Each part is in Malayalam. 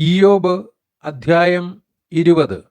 ഇയോബ് അധ്യായം ഇരുപത്.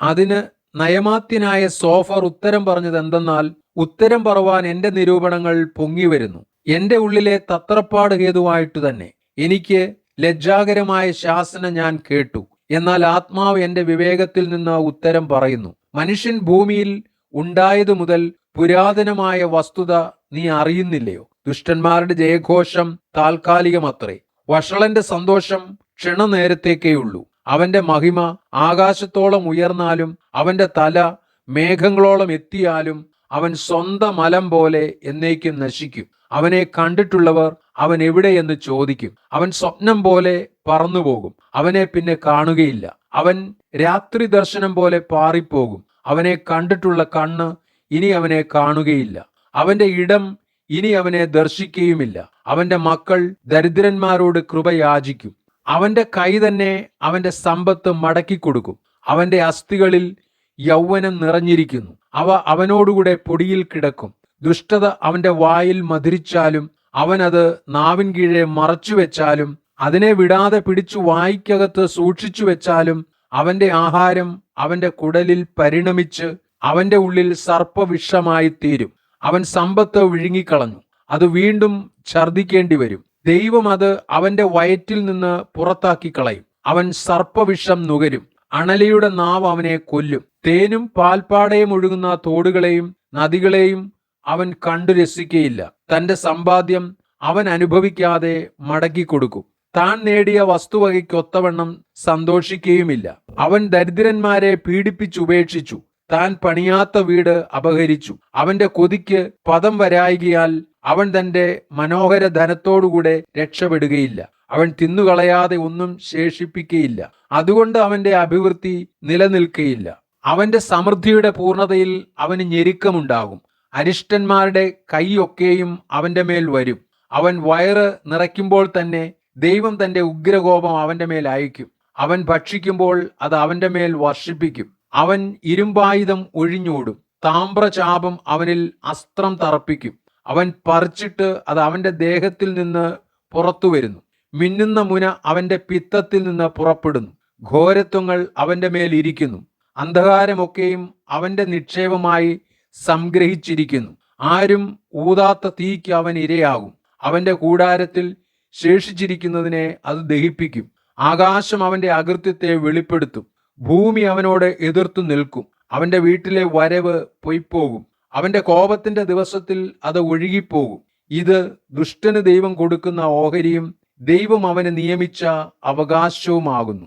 അതിന് നയമാത്യനായ സോഫർ ഉത്തരം പറഞ്ഞത് എന്തെന്നാൽ ഉത്തരം പറവാൻ എന്റെ നിരൂപണങ്ങൾ പൊങ്ങി വരുന്നു. എന്റെ ഉള്ളിലെ തത്രപ്പാട് ഹേതുവായിട്ട് തന്നെ എനിക്ക് ലജ്ജാകരമായ ശാസന ഞാൻ കേട്ടു. എന്നാൽ ആത്മാവ് എന്റെ വിവേകത്തിൽ നിന്ന് ഉത്തരം പറയുന്നു. മനുഷ്യൻ ഭൂമിയിൽ ഉണ്ടായതു മുതൽ പുരാതനമായ വസ്തുത നീ അറിയുന്നില്ലയോ? ദുഷ്ടന്മാരുടെ ജയഘോഷം താൽക്കാലികമത്രേ. വഷളന്റെ സന്തോഷം ക്ഷണനേരത്തേക്കേയുള്ളൂ. അവന്റെ മഹിമ ആകാശത്തോളം ഉയർന്നാലും അവന്റെ തല മേഘങ്ങളോളം എത്തിയാലും അവൻ സ്വന്തം മലം പോലെ എന്നേക്കും നശിക്കും. അവനെ കണ്ടിട്ടുള്ളവർ അവൻ എവിടെയെന്ന് ചോദിക്കും. അവൻ സ്വപ്നം പോലെ പറന്നുപോകും. അവനെ പിന്നെ കാണുകയില്ല. അവൻ രാത്രി ദർശനം പോലെ പാറിപ്പോകും. അവനെ കണ്ടിട്ടുള്ള കണ്ണ് ഇനി അവനെ കാണുകയില്ല. അവന്റെ ഇടം ഇനി അവനെ ദർശിക്കുകയുമില്ല അവന്റെ മക്കൾ ദരിദ്രന്മാരോട് കൃപ യാചിക്കും. അവന്റെ കൈ തന്നെ അവന്റെ സമ്പത്ത് മടക്കി കൊടുക്കും. അവന്റെ അസ്ഥികളിൽ യൗവനം നിറഞ്ഞിരിക്കുന്നു. അവ അവനോടുകൂടെ പൊടിയിൽ കിടക്കും. ദുഷ്ടത അവന്റെ വായിൽ മധുരിച്ചാലും അവൻ അത് നാവിൻ കീഴെ മറച്ചു വെച്ചാലും അതിനെ വിടാതെ പിടിച്ചു വായിക്കകത്ത് സൂക്ഷിച്ചു വെച്ചാലും അവന്റെ ആഹാരം അവന്റെ കുടലിൽ പരിണമിച്ച് അവന്റെ ഉള്ളിൽ സർപ്പവിഷമായി തീരും. അവൻ സമ്പത്ത് വിഴുങ്ങിക്കളഞ്ഞു. അത് വീണ്ടും ഛർദിക്കേണ്ടി വരും. ദൈവം അത് അവന്റെ വയറ്റിൽ നിന്ന് പുറത്താക്കി കളയും. അവൻ സർപ്പവിഷം നുകരും. അണലിയുടെ നാവ് അവനെ കൊല്ലും. തേനും പാൽപ്പാടയും ഒഴുകുന്ന തോടുകളെയും നദികളെയും അവൻ കണ്ടു രസിക്കയില്ല. തന്റെ സമ്പാദ്യം അവൻ അനുഭവിക്കാതെ മടക്കി കൊടുക്കും താൻ നേടിയ വസ്തുവകയ്ക്കൊത്തവണ്ണം സന്തോഷിക്കുകയുമില്ല അവൻ ദരിദ്രന്മാരെ പീഡിപ്പിച്ചുപേക്ഷിച്ചു. താൻ പണിയാത്ത വീട് അപഹരിച്ചു. അവന്റെ കൊതിക്ക് പദം വരായികയാൽ അവൻ തന്റെ മനോഹര ധനത്തോടുകൂടെ രക്ഷപ്പെടുകയില്ല. അവൻ തിന്നുകളയാതെ ഒന്നും ശേഷിപ്പിക്കുകയില്ല അതുകൊണ്ട് അവന്റെ അഭിവൃദ്ധി നിലനിൽക്കുകയില്ല അവന്റെ സമൃദ്ധിയുടെ പൂർണതയിൽ അവന് ഞെരുക്കമുണ്ടാകും. അരിഷ്ടന്മാരുടെ കൈയൊക്കെയും അവന്റെ മേൽ വരും. അവൻ വയറ് നിറയ്ക്കുമ്പോൾ തന്നെ ദൈവം തന്റെ ഉഗ്രകോപം അവന്റെ മേൽ അയക്കും അവൻ ഭക്ഷിക്കുമ്പോൾ അത് അവന്റെ മേൽ വർഷിപ്പിക്കും. അവൻ ഇരുമ്പായുധം ഒഴിഞ്ഞോടും. താമ്രചാപം അവനിൽ അസ്ത്രം തറപ്പിക്കും. അവൻ പറിച്ചിട്ട് അത് അവന്റെ ദേഹത്തിൽ നിന്ന് പുറത്തു വരുന്നു. മിന്നുന്ന മുന അവന്റെ പിത്തത്തിൽ നിന്ന് പുറപ്പെടുന്നു. ഘോരത്വങ്ങൾ അവന്റെ മേൽ ഇരിക്കുന്നു. അന്ധകാരമൊക്കെയും അവന്റെ നിക്ഷേപമായി സംഗ്രഹിച്ചിരിക്കുന്നു. ആരും ഊതാത്ത തീക്ക് അവൻ ഇരയാകും. അവന്റെ കൂടാരത്തിൽ ശേഷിച്ചിരിക്കുന്നതിനെ അത് ദഹിപ്പിക്കും. ആകാശം അവന്റെ അകൃത്യത്തെ വെളിപ്പെടുത്തും. ഭൂമി അവനോട് എതിർത്തു നിൽക്കും. അവന്റെ വീട്ടിലെ വരവ് പൊയ്പോകും. അവന്റെ കോപത്തിന്റെ ദിവസത്തിൽ അത് ഒഴുകിപ്പോകും. ഇത് ദുഷ്ടന് ദൈവം കൊടുക്കുന്ന ഓഹരിയും ദൈവം അവന് നിയമിച്ച അവകാശവുമാകുന്നു.